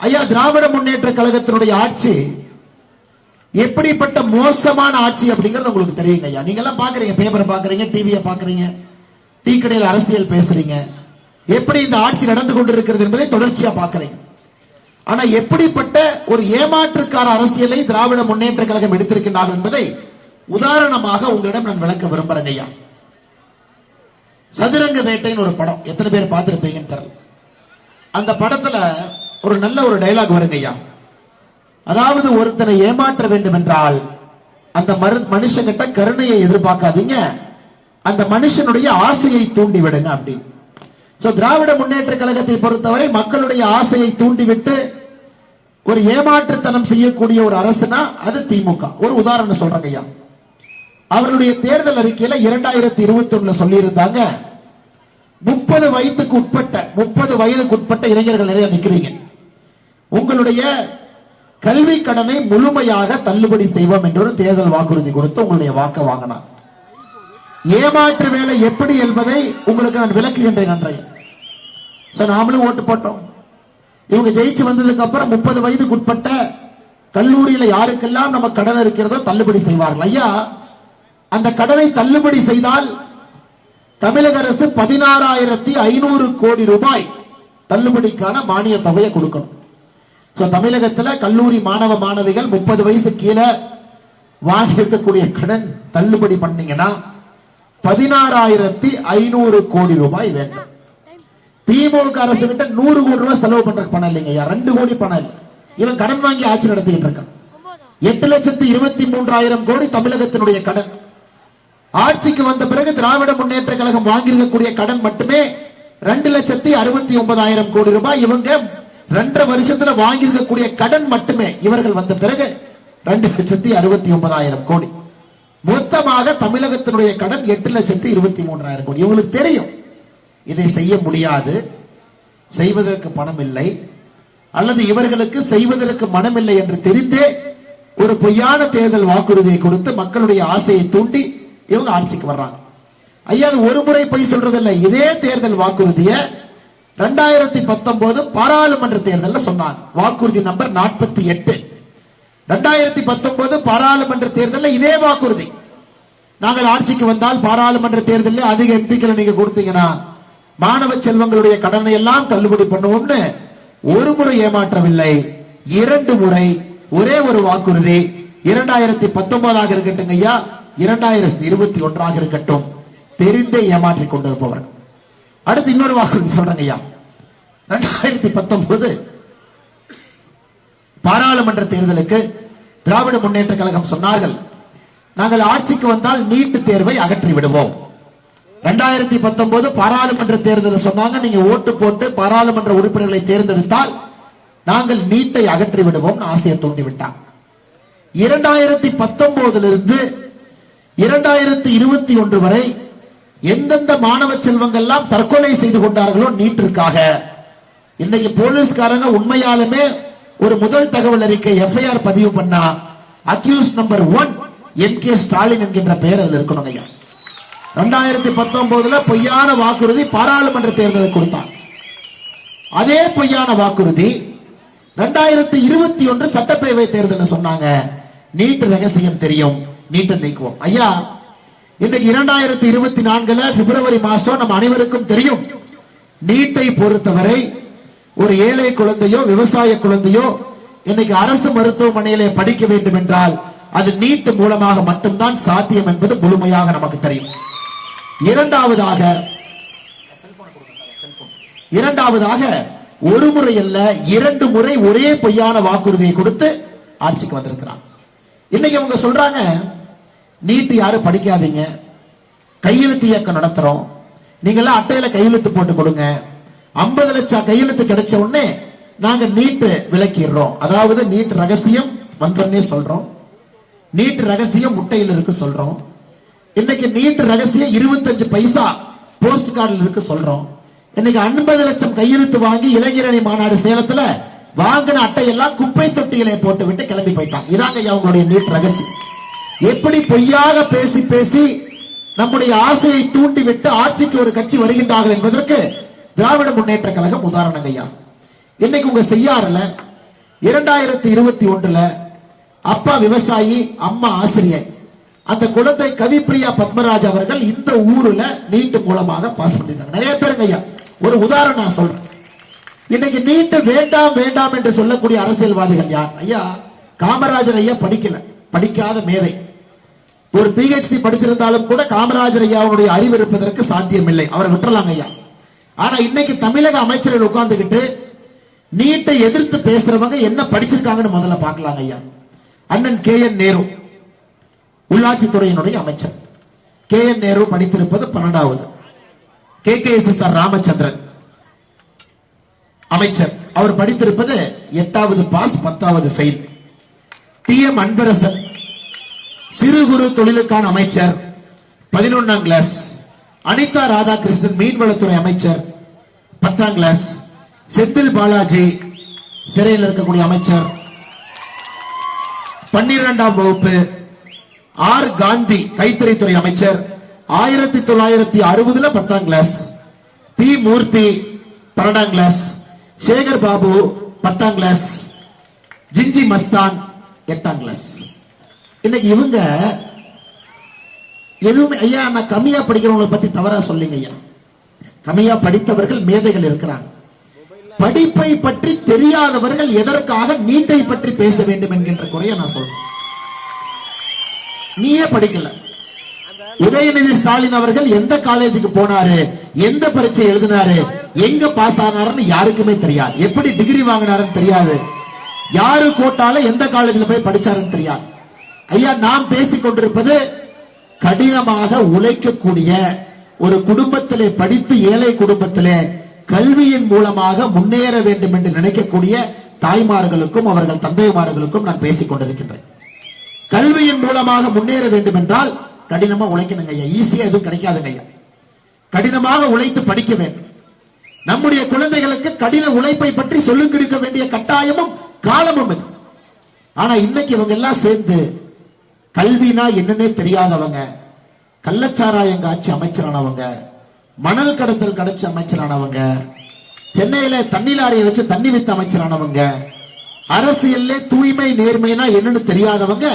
ஐயா திராவிட முன்னேற்ற கழகத்தினுடைய ஆட்சி எப்படிப்பட்ட மோசமான ஆட்சி அப்படிங்கிறது உங்களுக்கு தெரியுங்க ஐயா. நீங்க எல்லாம் பாக்குறீங்க பேப்பரை பாக்குறீங்க டிவியை பாக்குறீங்க டீ கடையில் அரசியல் பேசுறீங்க. எப்படி இந்த ஆட்சி நடந்து கொண்டிருக்கிறது என்பதை தொடர்ச்சியா பாக்குறீங்க. ஆனா எப்படிப்பட்ட ஒரு ஏமாற்றுக்கார அரசியலை திராவிட முன்னேற்ற கழகம் எடுத்திருக்கின்றார்கள் என்பதை உதாரணமாக உங்களிடம் நான் விளக்க விரும்புறேங்க ஐயா. சதுரங்க வேட்டைன்னு ஒரு படம் எத்தனை பேர் பார்த்திருப்பீங்கன்னு தெரியல. அந்த படத்துல ஒரு நல்ல ஒரு டைலாக் வருங்க ஐயா. அதாவது ஒருத்தனை ஏமாற்ற வேண்டும் என்றால் அந்த மரு மனுஷங்கிட்ட கருணையை எதிர்பார்க்காதீங்க. அந்த மனுஷனுடைய ஆசையை தூண்டி விடுங்க அப்படின்னு சோ திராவிட முன்னேற்ற கழகத்தை பொறுத்தவரை மக்களுடைய ஆசையை தூண்டிவிட்டு ஒரு ஏமாற்றுத்தனம் செய்யக்கூடிய ஒரு அரசுனா அது திமுக. ஒரு உதாரணம் சொல்றேங்க ஐயா. அவர்களுடைய தேர்தல் அறிக்கையில இரண்டாயிரத்தி இருபத்தி ஒண்ணுல சொல்லியிருந்தாங்க முப்பது வயதுக்கு உட்பட்ட முப்பது வயதுக்கு உட்பட்ட இளைஞர்கள் நிறைய நிக்கிறீங்க. உங்களுடைய கல்வி கடனை முழுமையாக தள்ளுபடி செய்வோம் என்று ஒரு தேர்தல் வாக்குறுதி கொடுத்து உங்களுடைய வாக்க வாங்கினார். ஏமாற்று வேலை எப்படி என்பதை உங்களுக்கு நான் விளக்குகின்றேன் அன்றைய சோ நாமளும் ஓட்டு போட்டோம். இவங்க ஜெயிச்சு வந்ததுக்கு அப்புறம் முப்பது வயதுக்கு உட்பட்ட கல்லூரியில யாருக்கெல்லாம் நம்ம கடன் இருக்கிறதோ தள்ளுபடி செய்வார்கள். ஐயா அந்த கடனை தள்ளுபடி செய்தால் தமிழக அரசு பதினாறாயிரத்தி ஐநூறு கோடி ரூபாய் தள்ளுபடிக்கான மானிய தொகையை கொடுக்கணும். ஸோ தமிழகத்தில் கல்லூரி மாணவ மாணவிகள் முப்பது வயசு கீழே வாங்கி இருக்கக்கூடிய கடன் தள்ளுபடி பண்ணீங்கன்னா பதினாறாயிரத்தி ஐநூறு கோடி ரூபாய் வேண்டும் திமுக அரசு கிட்ட நூறு கோடி ரூபாய் செலவு பண்ற பணம் இல்லைங்க ரெண்டு கோடி பணம் இல்லை. இவன் கடன் வாங்கி ஆட்சி நடத்திக்கிட்டு இருக்கான். எட்டு லட்சத்தி இருபத்தி மூன்றாயிரம் கோடி தமிழகத்தினுடைய கடன். ஆட்சிக்கு வந்த பிறகு திராவிட முன்னேற்ற கழகம் வாங்கியிருக்கக்கூடிய கடன் மட்டுமே ரெண்டு லட்சத்தி அறுபத்தி ஒன்பதாயிரம் கோடி ரூபாய் இவங்க ரெண்டரை வருஷத்துல வாங்கியிருக்கக்கூடிய கடன் மட்டுமே இவர்கள் வந்த பிறகு ரெண்டு லட்சத்தி அறுபத்தி ஒன்பதாயிரம் கோடி. மொத்தமாக தமிழகத்தினுடைய கடன் எட்டு லட்சத்தி இருபத்தி மூன்றாயிரம் கோடி. இவங்களுக்கு தெரியும். இதை செய்ய முடியாது. செய்வதற்கு பணம் இல்லை. அல்லது இவர்களுக்கு செய்வதற்கு மனமில்லை என்று தெரிந்தே ஒரு பொய்யான தேர்தல் வாக்குறுதியை கொடுத்து மக்களுடைய ஆசையை தூண்டி இவங்க ஆட்சிக்கு வர்றாங்க. ஐயா அது ஒரு முறை பொய் சொல்றதில்லை. இதே தேர்தல் வாக்குறுதியை ரெண்டாயிரத்தி பத்தொன்பது பாராளுமன்ற தேர்தலில் சொன்னாங்க வாக்குறுதி நம்பர் நாற்பத்தி எட்டு. ரெண்டாயிரத்தி பத்தொன்பது பாராளுமன்ற தேர்தலில் இதே வாக்குறுதி. நாங்கள் ஆட்சிக்கு வந்தால் பாராளுமன்ற தேர்தலில் அதிக எம்பிக்களை நீங்க கொடுத்தீங்கன்னா மாணவ செல்வங்களுடைய கடனை எல்லாம் தள்ளுபடி பண்ணுவோம்னு ஒரு முறை ஏமாற்றவில்லை. இரண்டு முறை ஒரே ஒரு வாக்குறுதி. இரண்டாயிரத்தி பத்தொன்பதாக இருக்கட்டும் ஐயா. இரண்டாயிரத்தி இருபத்தி ஒன்றாக இருக்கட்டும். தெரிந்தே ஏமாற்றிக் கொண்டிருப்பவர்கள். அடுத்து இன்னொரு வாக்குறுதி சொல்றேங்க ஐயா. ரெண்டாயிரத்தி பத்தொன்பது பாராளுமன்ற தேர்தலுக்கு திராவிட முன்னேற்ற கழகம் சொன்னார்கள் நாங்கள் ஆட்சிக்கு வந்தால் நீட்டு தேர்வை அகற்றி விடுவோம். ரெண்டாயிரத்தி பத்தொன்பது பாராளுமன்ற தேர்தலில் சொன்னாங்க நீங்க ஓட்டு போட்டு பாராளுமன்ற உறுப்பினர்களை தேர்ந்தெடுத்தால் நாங்கள் நீட்டை அகற்றி விடுவோம் ஆசையை தூண்டி விட்டான் இரண்டாயிரத்தி பத்தொன்பதிலிருந்து இரண்டாயிரத்தி இருபத்தி ஒன்று வரை எந்தெந்த மாணவ செல்வங்கள்லாம் தற்கொலை செய்து கொண்டார்களோ நீட்டிற்காக. இன்னைக்கு போலீஸ்காரங்க உண்மையாலுமே ஒரு முதல் தகவல் அறிக்கை எஃப்ஐஆர் பதிவு பண்ணா accuse number one M K Stalin என்கின்ற பெயர் அதில் இருக்கணும் ஐயா. ரெண்டாயிரத்தி பத்தொன்பதுல பொய்யான வாக்குறுதி பாராளுமன்ற தேர்தலை கொடுத்தான். அதே பொய்யான வாக்குறுதி ரெண்டாயிரத்தி இருபத்தி ஒன்று சட்டப்பேரவை தேர்தல் சொன்னாங்க. நீட் ரகசியம் தெரியும். நீட்டை நீக்குவோம். ஐயா இன்னைக்கு இரண்டாயிரத்தி இருபத்தி நான்குல பிப்ரவரி மாசம் நம்ம அனைவருக்கும் தெரியும். நீட்டை பொறுத்தவரை ஒரு ஏழை குழந்தையோ விவசாய குழந்தையோ இன்னைக்கு அரசு மருத்துவமனையிலே படிக்க வேண்டும் என்றால் அது நீட்டு மூலமாக மட்டும்தான் சாத்தியம் என்பது முழுமையாக நமக்கு தெரியும். இரண்டாவதாக இரண்டாவதாக ஒரு முறை அல்ல இரண்டு முறை ஒரே பொய்யான வாக்குறுதியை கொடுத்து ஆட்சிக்கு வந்திருக்கிறான். இன்னைக்கு அவங்க சொல்றாங்க நீட்டு யாரும் படிக்காதீங்க. கையெழுத்து இயக்கம் நடத்துறோம். நீங்க எல்லாம் அட்டையில கையெழுத்து போட்டு கொடுங்க. ஐம்பது லட்சம் கையெழுத்து கிடைச்ச உடனே நாங்க நீட்டு விலக்கிடுறோம் அதாவது நீட் ரகசியம் வந்தோடனே சொல்றோம். நீட் ரகசியம் முட்டையில் இருக்கு சொல்றோம். இன்னைக்கு நீட் ரகசியம் இருபத்தஞ்சு பைசா போஸ்ட் கார்டில் இருக்கு சொல்றோம். இன்னைக்கு ஐம்பது லட்சம் கையெழுத்து வாங்கி இளைஞரணி மாநாடு சேலத்துல வாங்கின அட்டையெல்லாம் குப்பை தொட்டியிலே போட்டு விட்டு கிளம்பி போயிட்டான். இதாங்க அவங்களுடைய நீட் ரகசியம். எப்படி பொய்யாக பேசி பேசி நம்முடைய ஆசையை தூண்டிவிட்டு ஆட்சிக்கு ஒரு கட்சி வருகின்றார்கள் என்பதற்கு திராவிட முன்னேற்ற கழகம் உதாரணங்க ஐயா. இன்னைக்கு உங்க செய்யாறுல இரண்டாயிரத்தி இருபத்தி ஒன்றுல அப்பா விவசாயி அம்மா ஆசிரியர் அந்த குழந்தை கவிப்பிரியா பத்மராஜ் அவர்கள் இந்த ஊர்ல நீட்டு மூலமாக பாஸ் பண்ணிருக்காங்க நிறைய பேருங்க ஐயா ஒரு உதாரணம் நான் சொல்றேன். இன்னைக்கு நீட்டு வேண்டாம் வேண்டாம் என்று சொல்லக்கூடிய அரசியல்வாதிகள் யார்? ஐயா காமராஜர் ஐயா படிக்கல. படிக்காத மேதை. ஒரு பிஹெச்டி படிச்சிருந்தாலும் கூட காமராஜர் ஐயாவுடைய அறிவு இருப்பதற்கு சாத்தியம் இல்லை அவரை விட்டுறலாங்க ஐயா. ஆனா இன்னைக்கு தமிழக அமைச்சர்கள் உட்கார்ந்துகிட்டு நீட்டை எதிர்த்து பேசுறவங்க என்ன படிச்சிருக்காங்கன்னு முதல்ல பார்க்கலாங்க ஐயா. அண்ணன் கே என் நேரு உள்ளாட்சித்துறையினுடைய அமைச்சர். கே என் நேரு படித்திருப்பது பன்னெண்டாவது. K K S S R Ramachandran அமைச்சர். அவர் படித்திருப்பது எட்டாவது பாஸ் பத்தாவது ஃபெயில். டி எம் அன்பரசன் சிறு குறு தொழிலுக்கான அமைச்சர் பதினொன்னாம் கிளாஸ் அனிதா ராதாகிருஷ்ணன் மீன்வளத்துறை அமைச்சர் பத்தாம் கிளாஸ் செந்தில் பாலாஜி சிறையில் இருக்கக்கூடிய அமைச்சர் பன்னிரெண்டாம் வகுப்பு ஆர் காந்தி கைத்தறித்துறை அமைச்சர் ஆயிரத்தி தொள்ளாயிரத்தி அறுபதுல பத்தாம் கிளாஸ் பி மூர்த்தி பன்னெண்டாம் கிளாஸ் சேகர் பாபு பத்தாம் கிளாஸ் ஜிஞ்சி மஸ்தான் எட்டாம் கிளாஸ் இன்னைக்கு இவங்க எதுவுமே ஐயா நான் கம்மியா படிக்கிறவங்களை பத்தி தவறா சொல்லுங்க ஐயா. கம்மியா படித்தவர்கள் மேதைகள் இருக்கிறாங்க. படிப்பை பற்றி தெரியாதவர்கள் எதற்காக நீட்டை பற்றி பேச வேண்டும் என்கின்ற குறைய நான் சொல்றேன். நீயே படிக்கல. உதயநிதி ஸ்டாலின் அவர்கள் எந்த காலேஜுக்கு போனாரு? எந்த பரீட்சை எழுதினாரு? எங்க பாஸ் ஆனாருன்னு யாருக்குமே தெரியாது. எப்படி டிகிரி வாங்கினாருன்னு தெரியாது. யாரு கோட்டால எந்த காலேஜ்ல போய் படிச்சாருன்னு தெரியாது. ஐயா நாம் பேசிக் கொண்டிருப்பது கடினமாக உழைக்கக்கூடிய ஒரு குடும்பத்திலே படித்து ஏழை குடும்பத்திலே கல்வியின் மூலமாக முன்னேற வேண்டும் என்று நினைக்கக்கூடிய தாய்மார்களுக்கும் அவர்கள் தந்தைமார்களுக்கும் நான் பேசிக் கொண்டிருக்கின்றேன். கல்வியின் மூலமாக முன்னேற வேண்டும் என்றால் கடினமா உழைக்கணுங்க ஐயா. ஈஸியா எதுவும் கிடைக்காதுங்க ஐயா. கடினமாக உழைத்து படிக்க வேண்டும். நம்முடைய குழந்தைகளுக்கு கடின உழைப்பை பற்றி சொல்லிக் கொடுக்க வேண்டிய கட்டாயமும் காலமும் இது. ஆனா இன்னைக்கு இவங்க எல்லாம் சேர்ந்து கல்வினா என்னன்னே தெரியாதவங்க. கள்ளச்சாராயம் காட்சி அமைச்சரானவங்க. மணல் கடத்தல் கிடைச்ச அமைச்சரானவங்க. சென்னையில தண்ணி லாரியை வச்சு தண்ணி வித்த அமைச்சரானவங்க. அரசியல்ல தூய்மை நேர்மைனா என்னன்னு தெரியாதவங்க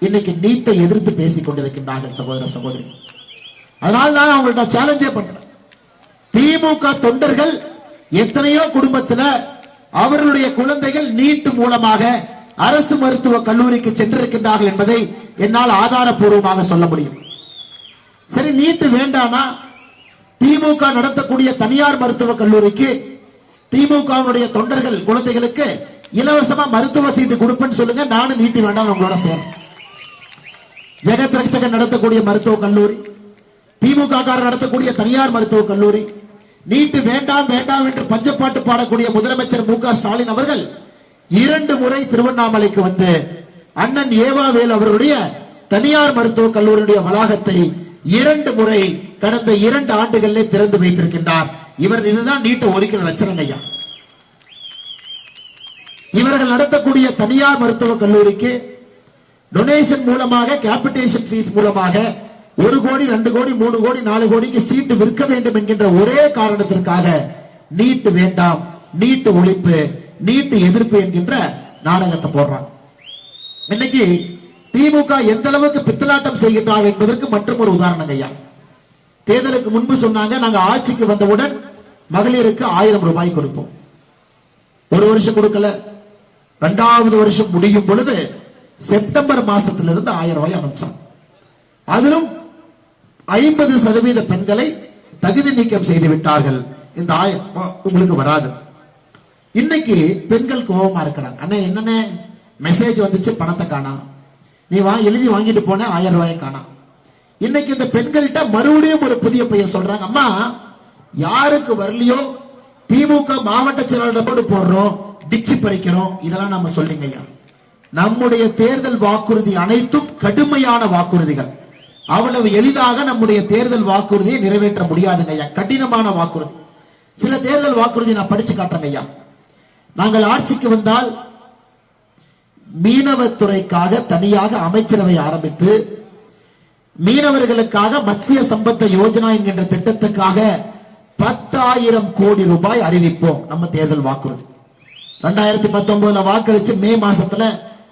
இன்னைக்கு நீட்டை எதிர்த்து பேசிக் கொண்டிருக்கின்றார்கள் சகோதர சகோதரி. அதனால தான் அவங்கள்ட்ட சேலஞ்சே பண்றேன். திமுக தொண்டர்கள் எத்தனையோ குடும்பத்துல அவர்களுடைய குழந்தைகள் நீட்டு மூலமாக அரசு மருத்துவ கல்லூரிக்கு சென்றிருக்கின்றார்கள் என்பதை என்னால் ஆதாரப்பூர்வமாக சொல்ல முடியும். சரி நீட்டு வேண்டானா? திமுக நடத்தக்கூடிய தனியார் மருத்துவ கல்லூரிக்கு திமுகவுடைய தொண்டர்கள் குழந்தைகளுக்கு இலவசமா மருத்துவ சீட்டு கொடுப்பேன்னு சொல்லுங்க நானும் நீட்டு வேண்டாம் உங்களோட சேர்றேன். ஜெகத் ரட்சகன் நடத்தக்கூடிய மருத்துவ கல்லூரி திமுக காரர் நடத்தக்கூடிய தனியார் மருத்துவ கல்லூரி நீட்டு வேண்டாம் வேண்டாம் என்று பஞ்சப்பாட்டு பாடக்கூடிய முதலமைச்சர் மு க ஸ்டாலின் அவர்கள் இரண்டு முறை திருவண்ணாமலைக்கு வந்து அண்ணன் ஏவாவேல் அவருடைய தனியார் மருத்துவக் கல்லூரியுடைய வளாகத்தை இரண்டு முறை கடந்த இரண்டு ஆண்டுகளிலே திறந்து வைத்திருக்கின்றார். இவர் இதுதான் நீட்டை ஒதுக்கிற லட்சணங்க ஐயா. இவர்கள் நடத்தக்கூடிய தனியார் மருத்துவக் கல்லூரிக்கு டொனேஷன் மூலமாக கேபிடேஷன் ஃபீஸ் மூலமாக ஒரு கோடி ரெண்டு கோடி மூணு கோடி நாலு கோடிக்கு சீட்டு விற்க வேண்டும் என்கின்ற ஒரே காரணத்திற்காக நீட்டு வேண்டாம் நீட்டு ஒழிப்பு நீட்டு எதிர்ப்பு என்கின்ற நாடகத்தை போடுறாங்க. இன்னைக்கு திமுக எந்த அளவுக்கு பித்தலாட்டம் செய்கின்றார் என்பதற்கு மற்றும் ஒரு உதாரணம் ஐயா. தேர்தலுக்கு முன்பு சொன்னாங்க நாங்க ஆட்சிக்கு வந்தவுடன் மகளிருக்கு ஆயிரம் ரூபாய் கொடுப்போம். ஒரு வருஷம் கொடுக்கல. இரண்டாவது வருஷம் முடியும் பொழுது செப்டம்பர் மாசத்திலிருந்து ஆயிரம் ரூபாய் அனுப்பிச்சாங்க. அதிலும் ஐம்பது சதவீத பெண்களை தகுதி நீக்கம் செய்து விட்டார்கள். இந்த ஆயிரம் உங்களுக்கு வராது. இன்னைக்கு பெண்கள் கோபமா இருக்கிறாங்க. அண்ணே என்னண்ணே? மெசேஜ் வந்துச்சு பணத்தை காணா. நீ வா எழுதி வாங்கிட்டு போன ஆயிரம் ரூபாயை காணா. இன்னைக்கு இந்த பெண்கள்கிட்ட மறுபடியும் ஒரு புதிய பையன் சொல்றாங்க அம்மா யாருக்கு வரலையோ திமுக மாவட்ட செயலாளர் போட்டு போடுறோம் டிச்சு பறிக்கிறோம். இதெல்லாம் நம்ம சொல்லிங்க ஐயா. நம்முடைய தேர்தல் வாக்குறுதி அனைத்தும் கடுமையான வாக்குறுதிகள். அவ்வளவு எளிதாக நம்முடைய தேர்தல் வாக்குறுதியை நிறைவேற்ற முடியாதுங்க ஐயா. கடினமான வாக்குறுதி. சில தேர்தல் வாக்குறுதி நான் படிச்சு காட்டுறேங்க ஐயா. நாங்கள் ஆட்சிக்கு வந்தால் மீனவத்துறைக்காக தனியாக அமைச்சரவை ஆரம்பித்து மீனவர்களுக்காக மத்திய சம்பத்த யோஜனா என்கின்ற திட்டத்துக்காக பத்தாயிரம் கோடி ரூபாய் அறிவிப்போம் நம்ம தேர்தல் வாக்குறுதி. ரெண்டாயிரத்தி பத்தொன்பதுல வாக்களிச்சு மே மாசத்துல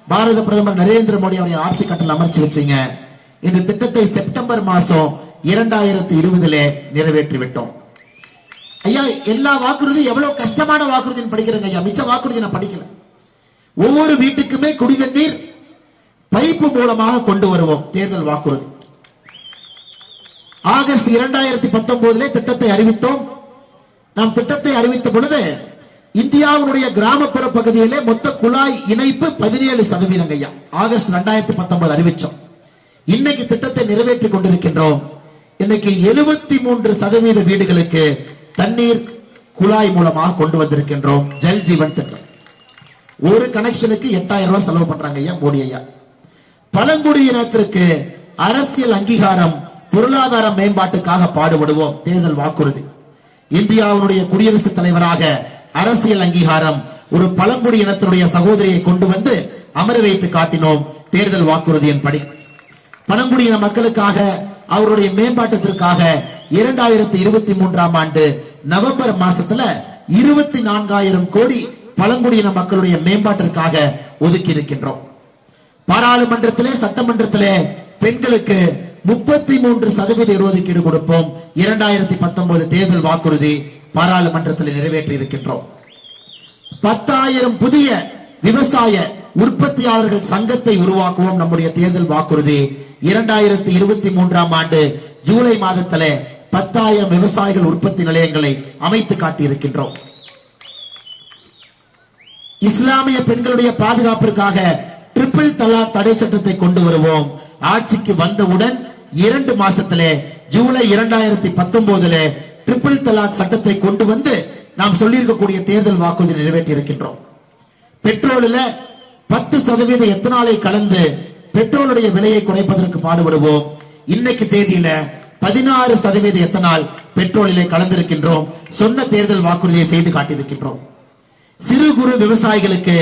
பாரத பிரதமர் நரேந்திர மோடி அவரை ஆட்சி கட்டில் அமர்ச்சி வச்சீங்க. இந்த திட்டத்தை செப்டம்பர் மாசம் இரண்டாயிரத்தி இருபதுல நிறைவேற்றி விட்டோம் ஐயா எல்லா வாக்குறுதி எவ்வளவு கஷ்டமான வாக்குறுதின்னு படிக்கிறேங்க ஐயா. மிச்ச வாக்குறுதி நான் படிக்கல. ஒவ்வொரு வீட்டுக்குமே குடித நீர் பைப்பு மூலமாக கொண்டு வருவோம் தேர்தல் வாக்குறுதி. ஆகஸ்ட் இரண்டாயிரத்தி பத்தொன்பதுல திட்டத்தை அறிவித்தோம். நாம் திட்டத்தை அறிவித்த பொழுது இந்தியாவினுடைய கிராமப்புற பகுதியிலே மொத்த குழாய் இணைப்பு பதினேழு சதவீதம் ஐயா. ஆகஸ்ட் ரெண்டாயிரத்தி பத்தொன்பது அறிவிச்சோம். இன்னைக்கு திட்டத்தை நிறைவேற்றி கொண்டிருக்கின்றோம். இன்னைக்கு எழுபத்தி மூன்று சதவீத வீடுகளுக்கு தண்ணீர் குழாய் மூலமாக கொண்டு வந்திருக்கின்றோம். ஜல் ஜீவன் திட்டம் ஒரு கனெக்ஷனுக்கு எட்டாயிரம் ரூபாய் செலவு பண்றாங்க ஐயா மோடி ஐயா. பழங்குடியினத்திற்கு அரசியல் அங்கீகாரம் பொருளாதார மேம்பாட்டுக்காக பாடுபடுவோம். தேர்தல் வாக்குறுதி. இந்தியாவினுடைய குடியரசுத் தலைவராக அரசியல் அங்கீகாரம் ஒரு பழங்குடி இனத்தினுடைய சகோதரியை கொண்டு வந்து அமர வைத்து காட்டினோம் தேர்தல் வாக்குறுதியின் படி பழங்குடியின மக்களுக்காக அவருடைய மேம்பாட்டத்திற்காக இரண்டாயிரத்தி இருபத்தி மூன்றாம் ஆண்டு நவம்பர் மாசத்துல இருபத்தி நான்காயிரம் கோடி பழங்குடியின மக்களுடைய மேம்பாட்டிற்காக ஒதுக்கி இருக்கின்றோம் பாராளுமன்றத்திலே சட்டமன்றத்திலே பெண்களுக்கு முப்பத்தி மூன்று சதவீத இடஒதுக்கீடு கொடுப்போம். இரண்டாயிரத்தி பத்தொன்பது தேர்தல் வாக்குறுதி பாராளுமன்றத்தில் நிறைவேற்றி இருக்கின்றோம் பத்தாயிரம் புதிய விவசாய உற்பத்தியாளர்கள் சங்கத்தை உருவாக்குவோம். நம்முடைய தேர்தல் வாக்குறுதி இரண்டாயிரத்தி இருபத்தி மூன்றாம் ஆண்டு ஜூலை மாதத்திலே பத்தாயிரம் விவசாயிகள் உற்பத்தி நிலையங்களை அமைத்து காட்டியிருக்கின்றோம். இஸ்லாமிய பெண்களுடைய பாதுகாப்பிற்காக ட்ரிபிள் தலாக் தடை சட்டத்தை கொண்டு வருவோம். ஆட்சிக்கு வந்தவுடன் இரண்டு மாசத்திலே ஜூலை இரண்டாயிரத்தி பத்தொன்பதுல ட்ரிபிள் தலாக் சட்டத்தை கொண்டு வந்து நாம் சொல்லியிருக்கக்கூடிய தேர்தல் வாக்குறுதி நிறைவேற்றி இருக்கின்றோம் பெட்ரோலில் பத்து சதவீத எத்தனாலை கலந்து பெட்ரோலுடைய விலையை குறைப்பதற்கு பாடுபடுவோம். இன்னைக்கு தேதியில பதினாறு சதவீத எத்தனால் பெட்ரோலிலே கலந்திருக்கின்றோம். சொன்ன தேர்தல் வாக்குறுதியை செய்து காட்டியிருக்கின்றோம். சிறு குறு விவசாயிகளுக்கு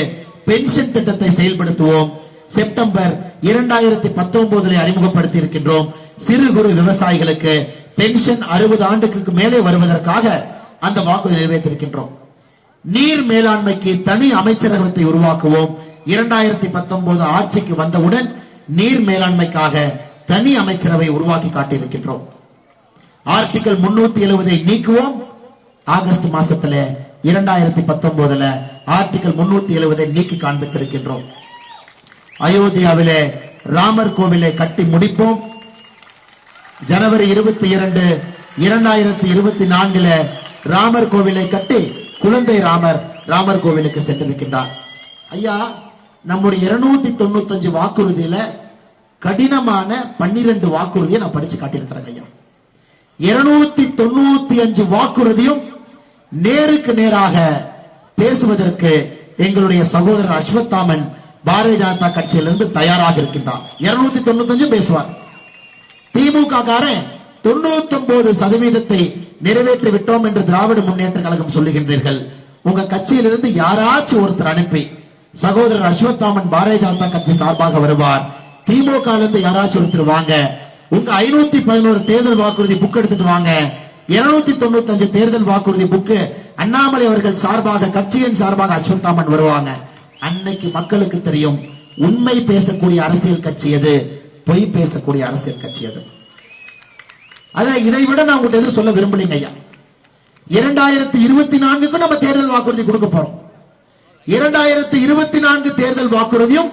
பென்ஷன் திட்டத்தை செயல்படுத்துவோம். செப்டம்பர் இரண்டாயிரத்தி பத்தொன்பதுல அறிமுகப்படுத்தி இருக்கின்றோம் சிறு குறு விவசாயிகளுக்கு பென்ஷன் அறுபது ஆண்டுக்கு மேலே வருவதற்காக அந்த வாக்குறுதி நிறைவேற்றிருக்கின்றோம். நீர் மேலாண்மைக்கு தனி அமைச்சரகத்தை உருவாக்குவோம். இரண்டாயிரத்தி பத்தொன்பது ஆட்சிக்கு வந்தவுடன் நீர் மேலாண்மைக்காக தனி அமைச்சரவை உருவாக்கி காட்டியிருக்கின்றோம். ஆர்டிகல் முன்னூத்தி எழுபதை நீக்குவோம். ஆகஸ்ட் மாசத்துல இரண்டாயிரத்தி பத்தொன்பதுல ஆர்டிகல் முன்னூத்தி எழுபதை நீக்கி காண்பித்திருக்கின்றோம். அயோத்தியாவிலே ராமர் கோவிலை கட்டி முடிப்போம். ஜனவரி இருபத்தி இரண்டு இரண்டாயிரத்தி இருபத்தி நான்குல ராமர் கோவிலை கட்டி குழந்தை ராமர் ராமர் கோவிலுக்கு சென்றிருக்கின்றார். ஐயா நம்முடைய இருநூத்தி தொண்ணூத்தஞ்சு வாக்குறுதியில கடினமான பன்னிரண்டு வாக்குறுதியை நான் படிச்சு காட்டியிருக்கிறேன் ஐயா. இருநூத்தி தொண்ணூத்தி அஞ்சு வாக்குறுதியும் நேருக்கு நேராக பேசுவதற்கு எங்களுடைய சகோதரர் அஸ்வத்தாமன் பாரதிய ஜனதா கட்சியிலிருந்து தயாராக இருக்கின்றார். இருநூத்தி தொண்ணூத்தி அஞ்சு பேசுவார். திமுக காரன் தொண்ணூத்தி ஒன்பது சதவீதத்தை நிறைவேற்றி விட்டோம் என்று திராவிட முன்னேற்ற கழகம் சொல்லுகின்றீர்கள். உங்க கட்சியிலிருந்து யாராச்சும் ஒருத்தர் அனுப்பி சகோதரர் அஸ்வத்தாமன் பாரதிய ஜனதா கட்சி சார்பாக வருவார். திமுக இருந்து யாராச்சும் ஒருத்தர் வாங்க உங்க ஐநூத்தி பதினோரு தேர்தல் வாக்குறுதி புக் எடுத்துட்டு வாங்க. இருநூத்தி தொண்ணூத்தி அஞ்சு தேர்தல் வாக்குறுதி புக்கு அண்ணாமலை அவர்கள் சார்பாக கட்சியின் சார்பாக அஸ்வத்தாமன் வருவாங்க. அன்னைக்கு மக்களுக்கு தெரியும் உண்மை பேசக்கூடிய அரசியல் கட்சி எது பொய் பேசக்கூடிய அரசியல் கட்சி எது. அத இதை விட நான் உங்கள்கிட்ட எதுவும் சொல்ல விரும்பலைங்க ஐயா. இரண்டாயிரத்தி இருபத்தி நான்குக்கு நம்ம தேர்தல் வாக்குறுதி கொடுக்க போறோம். இரண்டாயிரத்தி இருபத்தி நான்கு தேர்தல் வாக்குறுதியும்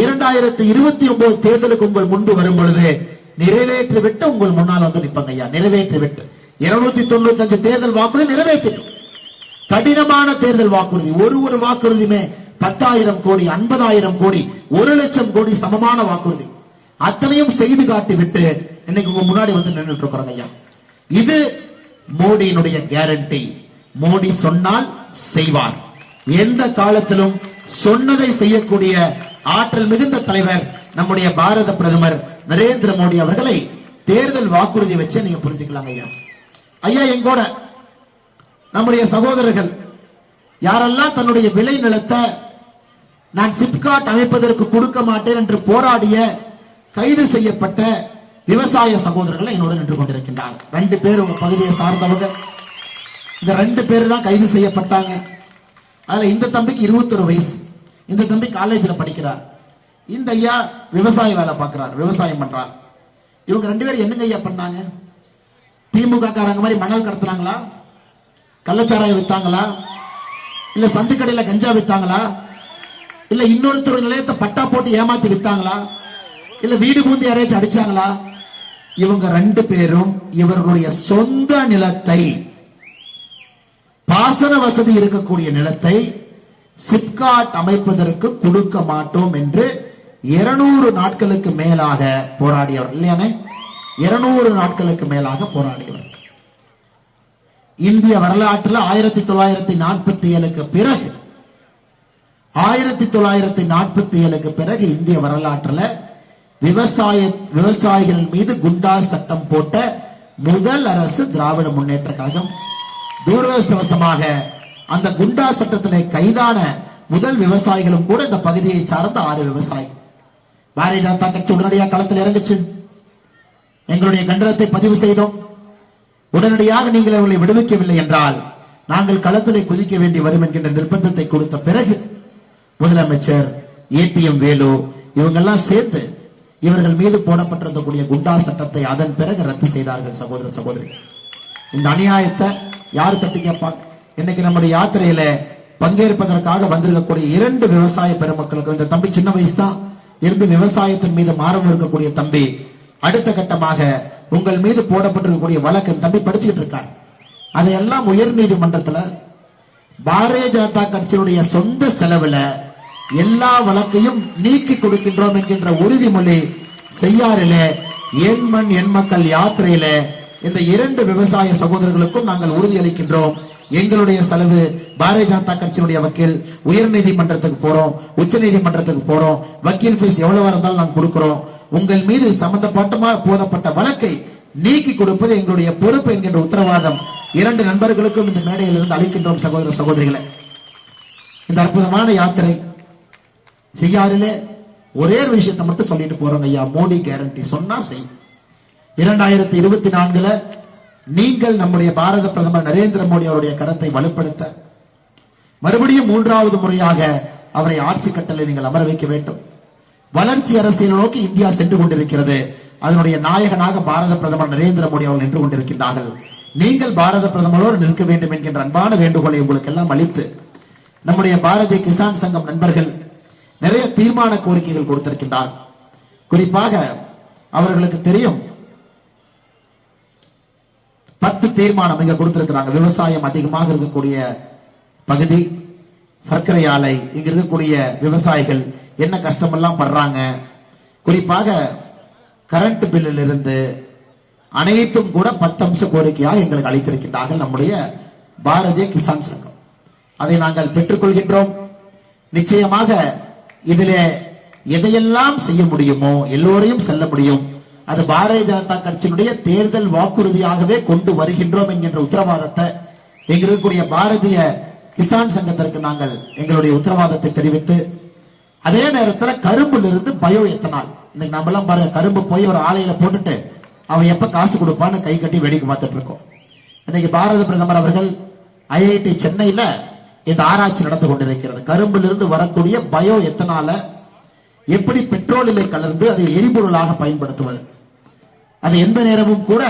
இரண்டாயிரத்தி இருபத்தி ஒன்பது தேர்தலுக்கு உங்கள் முன்பு வரும் பொழுது நிறைவேற்றி விட்டு உங்கள் முன்னால் வந்து நிப்பாங்க ஐயா நிறைவேற்றி விட்டு இருநூத்தி தொண்ணூத்தி அஞ்சு தேர்தல் வாக்குறுதி நிறைவேற்றிட்டோம். கடினமான தேர்தல் வாக்குறுதி. ஒரு ஒரு வாக்குறுதியுமே பத்தாயிரம் கோடி ஐம்பதாயிரம் கோடி ஒரு லட்சம் கோடி சமமான வாக்குறுதி. அத்தனையும் செய்து காட்டி விட்டு இன்னைக்கு உங்க முன்னாடி வந்து நின்றுட்டு இருக்கிறோங்க ஐயா. இது மோடியினுடைய கேரண்டி மோடி சொன்னால் செய்வார். எந்த காலத்திலும் சொன்னதை செய்யக்கூடிய ஆற்றல் மிகுந்த தலைவர் நம்முடைய பாரத பிரதமர் நரேந்திர மோடி அவர்களை தேர்தல் வாக்குறுதி வச்சு நீங்க புரிஞ்சுக்கலாங்க ஐயா. ஐயா எங்கூட நம்முடைய சகோதரர்கள் யாரெல்லாம் தன்னுடைய விளை நிலத்தை நான் சிப்காட் அமைப்பதற்கு கொடுக்க மாட்டேன் என்று போராடிய கைது செய்யப்பட்ட விவசாய சகோதரர்கள் என்னோட நின்று கொண்டிருக்கின்றார். ரெண்டு பேர் உங்க பகுதியை சார்ந்தவங்க. இந்த ரெண்டு பேர் தான் கைது செய்யப்பட்டாங்க. அதுல இந்த தம்பிக்கு இருபத்தொரு வயசு. இந்த தம்பி காலேஜில் படிக்கிறார். இந்த ஐயா விவசாய வேலை பார்க்கிறார் விவசாயம் பண்றார். இவங்க ரெண்டு பேரும் என்னங்க ஐயா பண்ணாங்க? திமுக காரங்க மாதிரி மணல் கடத்துனாங்களா கள்ளச்சாராயம் வித்தாங்களா? இல்ல சந்துக்கடையில் கஞ்சா வித்தாங்களா? இல்ல இன்னொருத்தர் நிலையத்தை பட்டா போட்டு ஏமாத்தி வித்தாங்களா? இல்ல வீடு பூந்து யாரையாச்சும் அடிச்சாங்களா? இவங்க ரெண்டு பேரும் இவர்களுடைய சொந்த நிலத்தை பாசன வசதி இருக்கக்கூடிய நிலத்தை சிப்காட் அமைப்பதற்கு கொடுக்க மாட்டோம் என்று இருநூறு நாட்களுக்கு மேலாக போராடியவர். இல்லையானே? இருநூறு நாட்களுக்கு மேலாக போராடியவர். இந்திய வரலாற்றில் ஆயிரத்தி தொள்ளாயிரத்தி நாற்பத்தி ஏழுக்கு பிறகு ஆயிரத்தி தொள்ளாயிரத்தி நாற்பத்தி ஏழுக்கு பிறகு இந்திய வரலாற்றுல விவசாய விவசாயிகள் மீது குண்டா சட்டம் போட்ட முதல் அரசு திராவிட முன்னேற்ற கழகம். துரதிருஷ்டவசமாக அந்த குண்டா சட்டத்திலே கைதான முதல் விவசாயிகளும் கூட இந்த பகுதியை சார்ந்த ஆறு விவசாயி பாரதிய ஜனதா கட்சி உடனடியாக களத்தில் இறங்குச்சு. எங்களுடைய கண்டனத்தை பதிவு செய்தோம். உடனடியாக நீங்கள் அவர்களை விடுவிக்கவில்லை என்றால் நாங்கள் களத்திலே குதிக்க வேண்டி வரும் என்கின்ற நிர்பந்தத்தை கொடுத்த பிறகு முதலமைச்சர் ஏடிஎம் வேலு இவங்கெல்லாம் சேர்ந்து இவர்கள் மீது போடப்பட்டிருக்கக்கூடிய குண்டா சட்டத்தை அதன் பிறகு ரத்து செய்தார்கள் சகோதர சகோதரி. இந்த அநியாயத்தை யார் தட்டி கேட்பாங்க? இன்னைக்கு நம்முடைய யாத்திரையில பங்கேற்பதற்காக வந்திருக்கக்கூடிய இரண்டு விவசாய பெருமக்களுக்கு இந்த தம்பி சின்ன வயசு தான் இருந்து விவசாயத்தின் மீது மாறம் இருக்கக்கூடிய தம்பி அடுத்த கட்டமாக உங்கள் மீது போடப்பட்டிருக்கக்கூடிய வழக்கு இந்த தம்பி படிச்சுக்கிட்டு இருக்கார். அதையெல்லாம் உயர் நீதிமன்றத்துல பாரதிய ஜனதா கட்சியினுடைய சொந்த செலவுல எல்லா வழக்கையும் நீக்கி கொடுக்கின்றோம் என்கின்ற உறுதிமொழி செய்யாறில எண்மண் எண்மக்கள் யாத்திரையில இந்த இரண்டு விவசாய சகோதரர்களுக்கும் நாங்கள் உறுதியளிக்கின்றோம். எங்களுடைய செலவு பாரதிய ஜனதா கட்சியினுடைய வக்கீல் உயர் நீதிமன்றத்துக்கு போறோம் உச்ச நீதிமன்றத்துக்கு போறோம் வக்கீல் ஃபீஸ் எவ்வளவு இருந்தாலும் நாங்கள் கொடுக்கிறோம். உங்கள் மீது சம்பந்தப்பட்டமா போதப்பட்ட வழக்கை நீக்கி கொடுப்பது எங்களுடைய பொறுப்பு என்கின்ற உத்தரவாதம். இரண்டு நண்பர்களுக்கும் இந்த மேடையில் இருந்து அளிக்கின்றோம் சகோதர சகோதரிகளை. இந்த அற்புதமான யாத்திரை செய்யாறிலே ஒரே ஒரு விஷயத்தை மட்டும் சொல்லிட்டு போறோங்க ஐயா. மோடி கேரண்டி சொன்னா செய்யும் இரண்டாயிரத்தி இருபத்தி நான்குல நீங்கள் நம்முடைய பாரத பிரதமர் நரேந்திர மோடி அவருடைய கரத்தை வலுப்படுத்த மறுபடியும் மூன்றாவது முறையாக அவரை ஆட்சி கட்டளை நீங்கள் அமர வைக்க வேண்டும். வளர்ச்சி அரசியல் நோக்கி இந்தியா சென்று கொண்டிருக்கிறது. அதனுடைய நாயகனாக பாரத பிரதமர் நரேந்திர மோடி அவர்கள் நின்று கொண்டிருக்கின்றார்கள். நீங்கள் பாரத பிரதமரோடு நிற்க வேண்டும் என்கின்ற அன்பான வேண்டுகோளை உங்களுக்கு எல்லாம் அளித்து நம்முடைய பாரதிய கிசான் சங்கம் நண்பர்கள் நிறைய தீர்மான கோரிக்கைகள் கொடுத்திருக்கின்றார் குறிப்பாக அவர்களுக்கு தெரியும் பத்து தீர்மானம் இங்க கொடுத்திருக்கிறாங்க. விவசாயம் அதிகமாக இருக்கக்கூடிய பகுதி சர்க்கரை ஆலை இங்க இருக்கக்கூடிய விவசாயிகள் என்ன கஷ்டமெல்லாம் படுறாங்க? குறிப்பாக கரண்ட் பில்லில் இருந்து அனைத்தும் கூட பத்து அம்ச கோரிக்கையாக எங்களுக்கு அளித்திருக்கின்றார்கள் நம்முடைய பாரதிய கிசான் சங்கம். அதை நாங்கள் பெற்றுக்கொள்கின்றோம். நிச்சயமாக இதிலே எதையெல்லாம் செய்ய முடியுமோ எல்லோரையும் செல்ல முடியும். அது பாரதிய ஜனதா கட்சியினுடைய தேர்தல் வாக்குறுதியாகவே கொண்டு வருகின்றோம் என்கின்ற உத்தரவாதத்தை இங்க இருக்கக்கூடிய பாரதிய கிசான் சங்கத்திற்கு நாங்கள் எங்களுடைய உத்தரவாதத்தை தெரிவித்து அதே நேரத்தில் கரும்புல இருந்து பயோ எத்தனால். இன்னைக்கு நம்ம எல்லாம் பாருங்க கரும்பு போய் ஒரு ஆலையில போட்டுட்டு அவன் எப்ப காசு கொடுப்பான்னு கை கட்டி வேடிக்கை பார்த்துட்டு இருக்கோம். இன்னைக்கு பாரத பிரதமர் அவர்கள் ஐஐடி சென்னையில இந்த ஆராய்ச்சி நடந்து கொண்டிருக்கிறது. கரும்பிலிருந்து வரக்கூடிய பயோ எத்தனால எப்படி பெட்ரோலிலே கலந்து அதை எரிபொருளாக பயன்படுத்துவது? அது எந்த நேரமும் கூட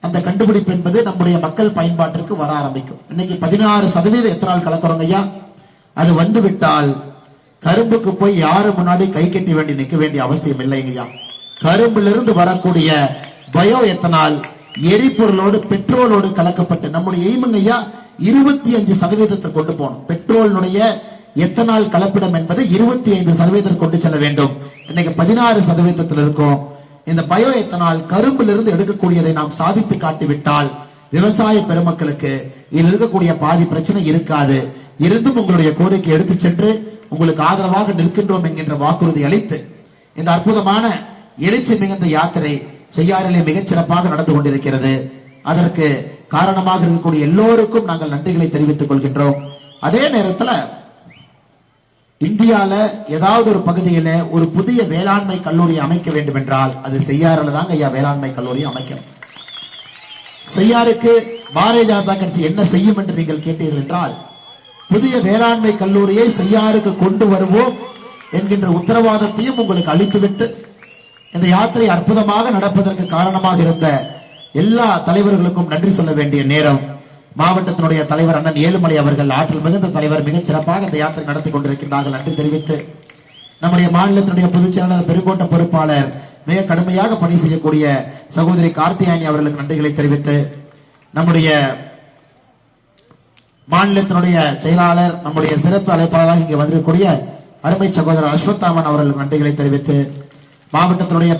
அந்த கண்டுபிடிப்பு என்பது நம்முடைய மக்கள் பயன்பாட்டிற்கு வர ஆரம்பிக்கும். இன்னைக்கு பதினாறு சதவீதம் எத்தனால் கலக்குறோங்க ஐயா? அது வந்து விட்டால் கரும்புக்கு போய் யாரு முன்னாடி கை கட்டி வேண்டி நிற்க வேண்டிய அவசியம் இல்லைங்கய்யா கரும்பிலிருந்து வரக்கூடிய பயோ எத்தனால் எரிபொருளோடு பெட்ரோலோடு கலக்கப்பட்டு நம்முடைய எய்முங்க ஐயா இருபத்தி அஞ்சு சதவீதத்தை கொண்டு போகணும். பெட்ரோலினுடைய எத்தனால் கலப்பிடம் என்பதை இருபத்தி ஐந்து சதவீதம் கொண்டு செல்ல வேண்டும். இன்னைக்கு பதினாறு சதவீதத்தில் இருக்கும். இந்த பயோ எத்தனால் கரும்பிலிருந்து எடுக்கக்கூடியதை நாம் சாதித்து காட்டிவிட்டால் விவசாய பெருமக்களுக்கு இதில் இருக்கக்கூடிய பாதி பிரச்சனை இருக்காது. இருந்தும் உங்களுடைய கோரிக்கை எடுத்து சென்று உங்களுக்கு ஆதரவாக நிற்கின்றோம் என்கின்ற வாக்குறுதி அளித்து இந்த அற்புதமான எழுச்சி மிகுந்த யாத்திரை செய்யாறிலே மிகச் சிறப்பாக நடந்து கொண்டிருக்கிறது. அதற்கு காரணமாக இருக்கக்கூடிய எல்லோருக்கும் நாங்கள் நன்றிகளை தெரிவித்துக் கொள்கின்றோம். அதே நேரத்தில் இந்தியால ஏதாவது ஒரு பகுதியில ஒரு புதிய வேளாண்மை கல்லூரி அமைக்க வேண்டும் என்றால் அது செய்யாறுல தாங்க ஐயா வேளாண்மை கல்லூரி அமைக்கணும். செய்யாருக்கு பாரதிய ஜனதா கட்சி என்ன செய்யும் என்று நீங்கள் கேட்டீர்கள் என்றால் புதிய வேளாண்மை கல்லூரியை செய்யாருக்கு கொண்டு வருவோம் என்கின்ற உத்தரவாதத்தையும் உங்களுக்கு அளித்துவிட்டு இந்த யாத்திரை அற்புதமாக நடப்பதற்கு காரணமாக இருந்த எல்லா தலைவர்களுக்கும் நன்றி சொல்ல வேண்டிய நேரம். மாவட்டத்தினுடைய தலைவர் அண்ணன் ஏழுமலை அவர்கள் ஆற்றல் மிகுந்த தலைவர் மிகச் சிறப்பாக இந்த யாத்திரை நடத்தி கொண்டிருக்கின்றார்கள். நன்றி தெரிவித்து நம்முடைய மாநிலத்தினுடைய பொதுச் செயலாளர் பெருங்கோட்ட பொறுப்பாளர் மிக கடுமையாக பணி செய்யக்கூடிய சகோதரி கார்த்தியாயனி அவர்களுக்கு நன்றிகளை தெரிவித்து நம்முடைய மாநிலத்தினுடைய செயலாளர் நம்முடைய சிறப்பு அழைப்பாளராக இங்கே வந்திருக்கக்கூடிய அருமை சகோதரர் அஸ்வத்தாமன் அவர்களுக்கு நன்றிகளை தெரிவித்து மாவட்டத்தினுடைய